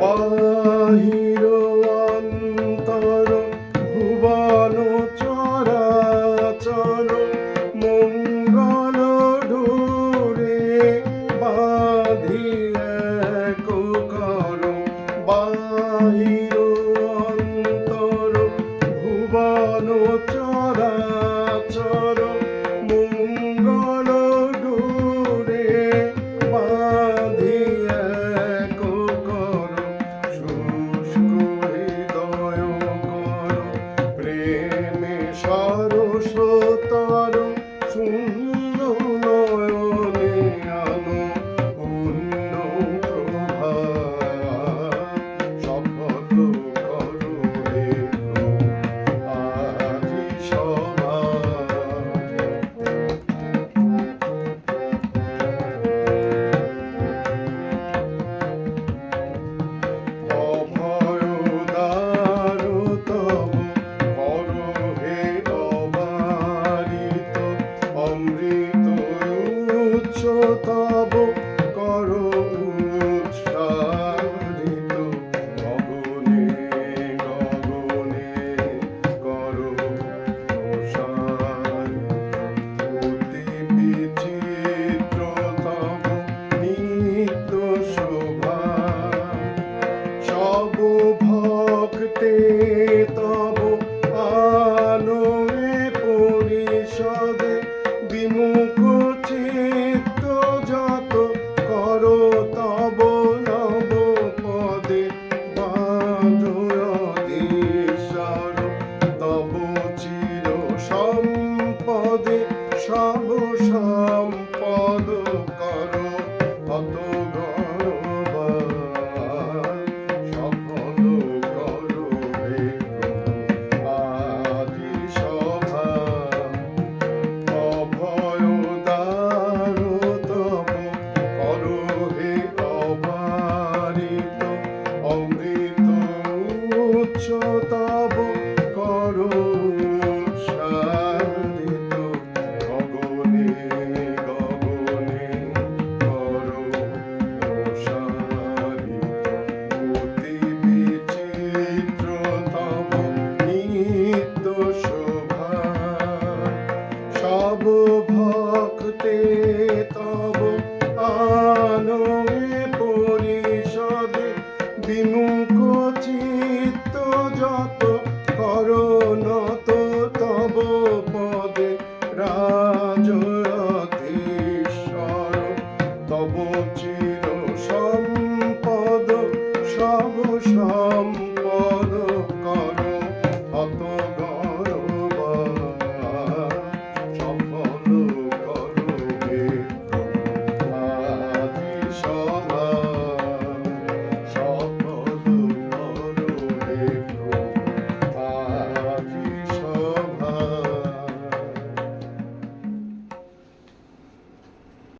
Vallahi. উচ্চ তব ভক্তে তব আনমে পরিষদে বিমুখ চিত্ত যত